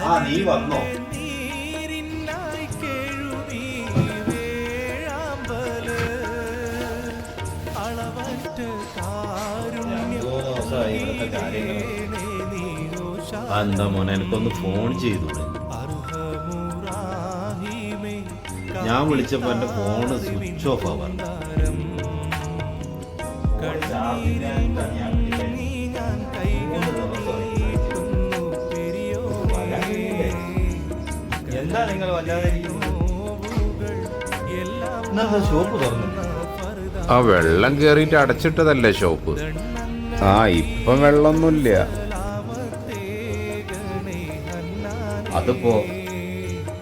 ആ നീ വന്നോ? എന്താ മോനെ എനിക്കൊന്ന് ഫോൺ ചെയ്തു ഞാൻ വിളിച്ചപ്പോ എന്റെ ഫോണ് സ്വിച്ച് ഓഫ് ആവാൻ എന്താ നിങ്ങൾ വല്ലാതെ ഷോപ്പ് തുറന്നു. ആ വെള്ളം കേറിയിട്ട് അടച്ചിട്ടതല്ലേ ഷോപ്പ് ആ ഇപ്പം വെള്ളമൊന്നുമില്ല. അതിപ്പോ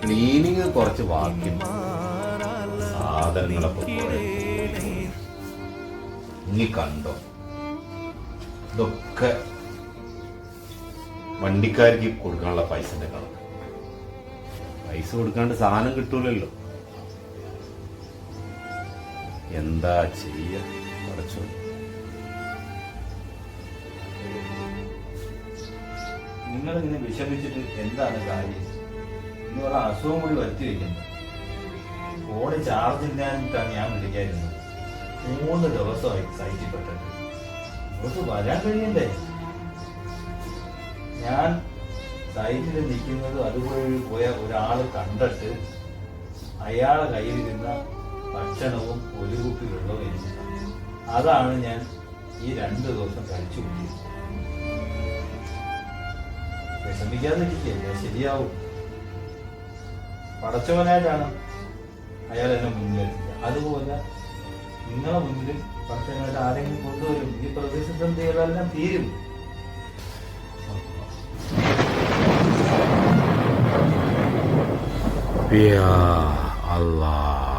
ക്ലീനിങ് കുറച്ച് ബാക്കി. സാധനങ്ങളൊക്കെ നീ ഇനി കണ്ടോ? ഇതൊക്കെ വണ്ടിക്കാർക്ക് കൊടുക്കാനുള്ള പൈസ കണക്ക് പൈസ കൊടുക്കാണ്ട് സാധനം കിട്ടൂലല്ലോ. എന്താ ചെയ്യ? അടച്ചു നിങ്ങൾ ഇങ്ങനെ വിഷമിച്ചിട്ട് എന്താണ് കാര്യം? ഒരു അസുഖം കൂടി വരുത്തി വയ്ക്കുന്നു ഫോണ് ചാർജ് ഇല്ലാഞ്ഞിട്ടാണ് ഞാൻ വിളിക്കായിരുന്നത്. മൂന്ന് ദിവസമായി സൈറ്റിൽ നിങ്ങൾക്ക് വരാൻ കഴിയണ്ടേ? ഞാൻ സൈറ്റിൽ നിൽക്കുന്നത് അതുപോലെ പോയ ഒരാൾ കണ്ടിട്ട് അയാളെ കയ്യിലിരുന്ന ഭക്ഷണവും ഒരു കുപ്പി വെള്ളവും എനിക്ക്. അതാണ് ഞാൻ ഈ രണ്ട് ദിവസം കഴിച്ചു കൂട്ടിയത് വിഷമിക്കാതിരിക്കല്ലേ ശരിയാവും. പടച്ചവനായിട്ടാണ് അയാൾ എന്നെ മുന്നിലെത്തിക്കുക. അതുപോലെ നിങ്ങളെ മുന്നിൽ പടച്ചവനായിട്ട് ആരെങ്കിലും കൊണ്ടുവരും. ഈ പ്രതിസന്ധികളെല്ലാം തീരും. Rabbiya Allah.